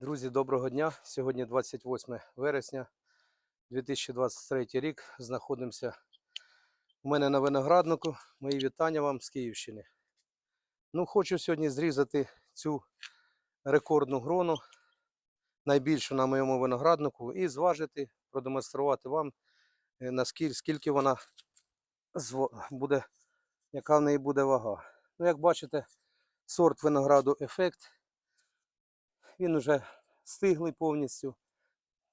Друзі, доброго дня. Сьогодні 28 вересня 2023 рік. Знаходимося у мене на винограднику. Мої вітання вам з Київщини. Ну, хочу сьогодні зрізати цю рекордну грону, найбільшу на моєму винограднику, і зважити, продемонструвати вам, е, наскільки скільки вона буде, яка в неї буде вага. Ну, як бачите, сорт винограду ефект. Він уже стиглий повністю.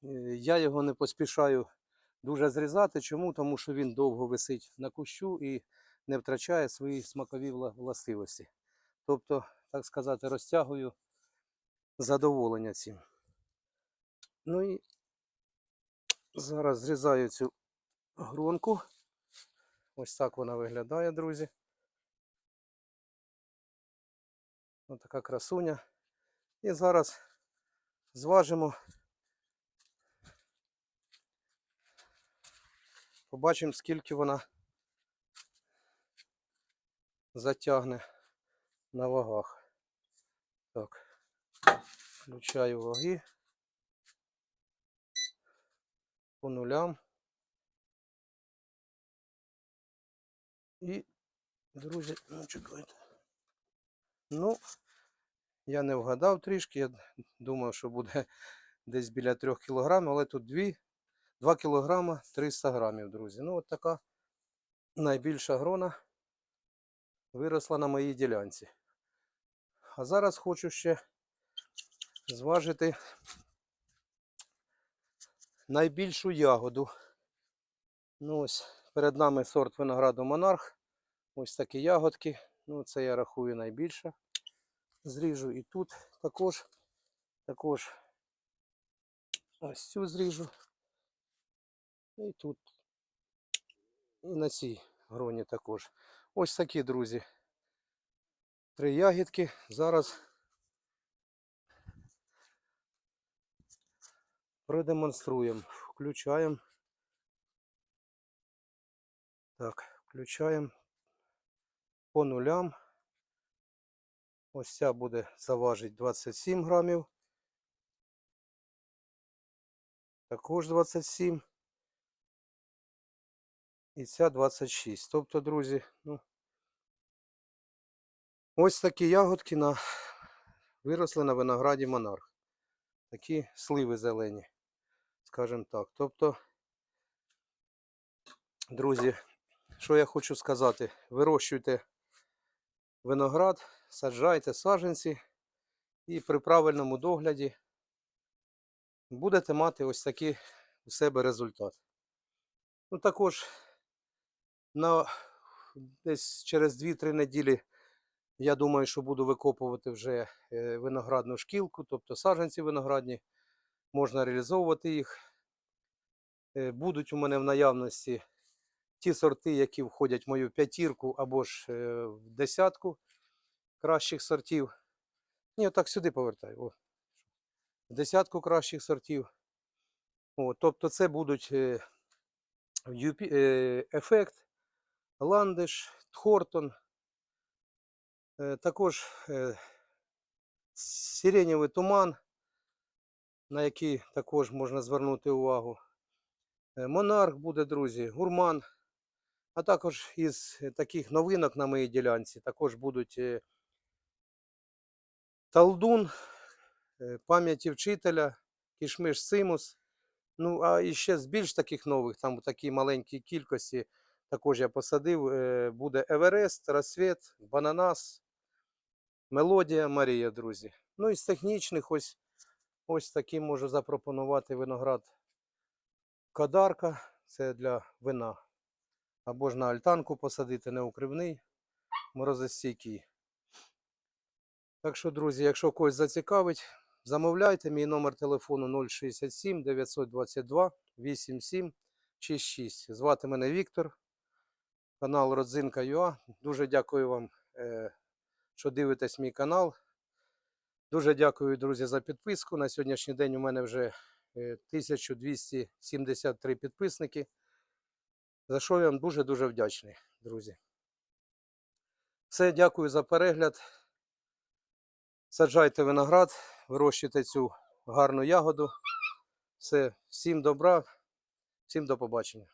Е, Я його не поспішаю дуже зрізати. Чому? Тому що він довго висить на кущу і не втрачає свої смакові властивості. Тобто, так сказати, розтягую задоволення цим. Ну і зараз зрізаю цю гронку. Ось так вона виглядає, друзі. Ось така красуня. І зараз зважимо. Побачимо, скільки вона затягне на вагах. Так, включаю ваги по нулям. І, друзі, ну чекайте. Ну, я не вгадав трішки. Я думав, що буде десь біля 3 кг, але тут 2, 2 кг 300 грамів, друзі. Ну, от така найбільша грона виросла на моїй ділянці. А зараз хочу ще зважити найбільшу ягоду. Ну, ось перед нами сорт винограду Монарх. Ось такі ягодки. Ну, це я рахую найбільше. Зріжу і тут також. Також ось цю зріжу. І тут. І на цій гроні також. Ось такі, друзі. Три ягідки. Зараз продемонструємо. Включаємо. Так, включаємо по нулям. Ось ця буде заважить 27 грамів. Також 27. І ця 26. Тобто, друзі, ну, ось такі ягодки на, виросли на винограді Монарх. Такі сливи зелені, скажімо так. Тобто, друзі, що я хочу сказати, вирощуйте виноград, саджайте саджанці і при правильному догляді будете мати ось такий у себе результат. Ну також на десь через 2-3 неділі я думаю, що буду викопувати вже е, виноградну шкілку, тобто саджанці виноградні, можна реалізовувати їх. Е, Будуть у мене в наявності ті сорти, які входять в мою п'ятірку або ж е, в десятку кращих сортів. Ні, отак сюди повертаю. О. В десятку кращих сортів. О, тобто це будуть е, е, ефект, ландиш, тхортон. Е, також е, сиренєвий туман, на який також можна звернути увагу. Е, Монарх буде, друзі, гурман. А також із е, таких новинок на моїй ділянці також будуть е, Талдун, е, пам'яті вчителя, кішмиш Симус. Ну, а і ще з більш таких нових, там у такій маленькій кількості також я посадив. Буде Еверест, Рассвіт, Бананас, Мелодія, Марія, друзі. Ну і з технічних ось, ось такий можу запропонувати виноград Кадарка. Це для вина. Або ж на альтанку посадити, неукривний, морозостійкий. Так що, друзі, якщо когось зацікавить, замовляйте. Мій номер телефону 067 922 87 66. Звати мене Віктор, канал Родзинка ЮА. Дуже дякую вам, е, що дивитесь мій канал. Дуже дякую, друзі, за підписку. На сьогоднішній день у мене вже е, 1273 підписники. За що я вам дуже-дуже вдячний, друзі. Все, дякую за перегляд. Саджайте виноград, вирощуйте цю гарну ягоду. Все, всім добра, всім до побачення.